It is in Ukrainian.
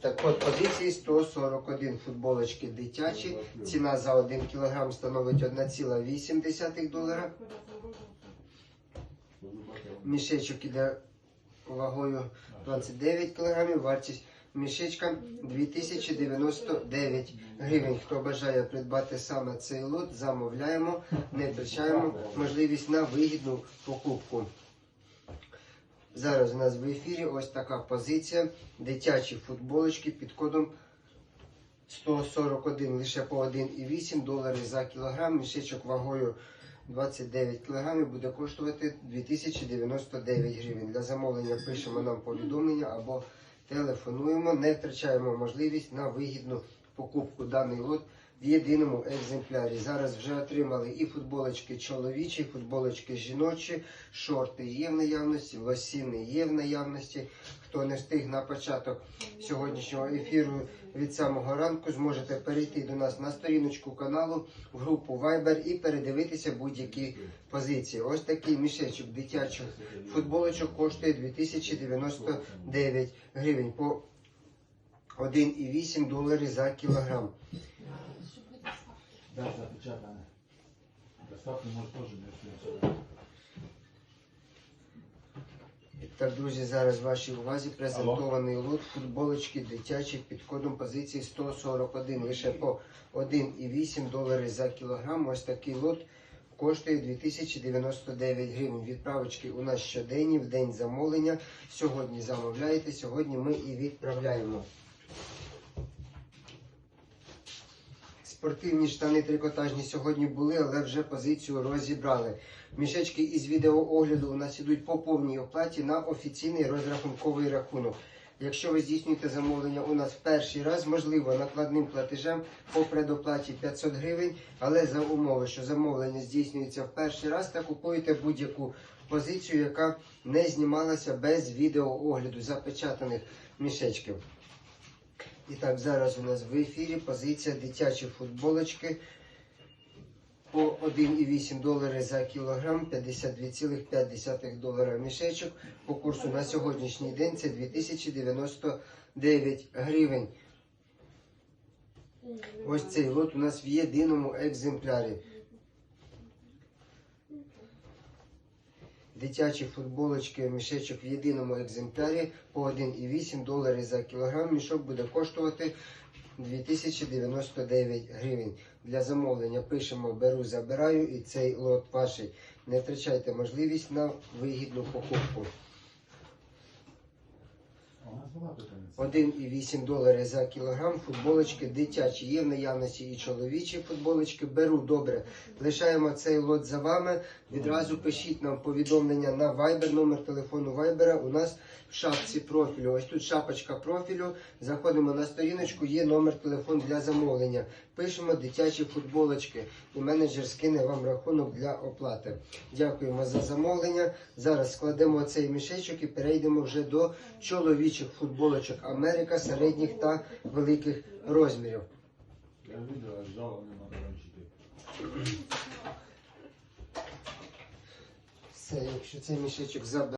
Так, код позиції 141 футболочки дитячі. Ціна за 1 кг становить 1,8 долара. Мішечок іде вагою 29 кг, вартість мішечка 2099 гривень. Хто бажає придбати саме цей лот, замовляємо, не втрачаємо можливість на вигідну покупку. Зараз у нас в ефірі ось така позиція. Дитячі футболочки під кодом 141 лише по 1,8 доларів за кілограм. Мішечок вагою 29 кг буде коштувати 2099 гривень. Для замовлення пишемо нам повідомлення або телефонуємо. Не втрачаємо можливість на вигідну покупку даний лот в єдиному екземплярі. Зараз вже отримали і футболочки чоловічі, футболочки жіночі, шорти є в наявності, лосіни є в наявності. Хто не встиг на початок сьогоднішнього ефіру від самого ранку, зможете перейти до нас на сторіночку каналу, в групу Viber і передивитися будь-які позиції. Ось такий мішечок дитячих футболочок коштує 2099 гривень по 1,8 доларів за кілограм. Да, запечатане. Доставку може теж не. Так, друзі, зараз в вашій увазі презентований лот футболочки дитячі під кодом позиції 141. Лише по 1,8 долари за кілограм. Ось такий лот коштує 2099 гривень. Відправочки у нас щоденні, в день замовлення. Сьогодні замовляєте, сьогодні ми і відправляємо. Спортивні штани трикотажні сьогодні були, але вже позицію розібрали. Мішечки із відеоогляду у нас ідуть по повній оплаті на офіційний розрахунковий рахунок. Якщо ви здійснюєте замовлення у нас в перший раз, можливо, накладним платежем по предоплаті 500 гривень, але за умови, що замовлення здійснюється в перший раз, та купуєте будь-яку позицію, яка не знімалася без відеоогляду запечатаних мішечків. І так, зараз у нас в ефірі позиція дитячі футболочки по 1,8 долари за кілограм, 52,5 долара мішечок. По курсу на сьогоднішній день це 2099 гривень. Ось цей лот у нас в єдиному екземплярі. Дитячі футболочки, мішечок в єдиному екземплярі по 1,8 доларів за кілограм. Мішок буде коштувати 2099 гривень. Для замовлення пишемо беру, забираю і цей лот ваший. Не втрачайте можливість на вигідну покупку. А у нас була питання. 1,8 долари за кілограм. Футболочки дитячі. Є в наявності і чоловічі футболочки. Беру добре. Лишаємо цей лот за вами. Відразу пишіть нам повідомлення на Viber, номер телефону Viber. У нас в шапці профілю. Ось тут шапочка профілю. Заходимо на сторіночку, є номер телефону для замовлення. Пишемо дитячі футболочки, і менеджер скине вам рахунок для оплати. Дякуємо за замовлення. Зараз складемо цей мішечок і перейдемо вже до чоловічих футболочок Америка середніх та великих розмірів. Все, якщо цей мішечок забере.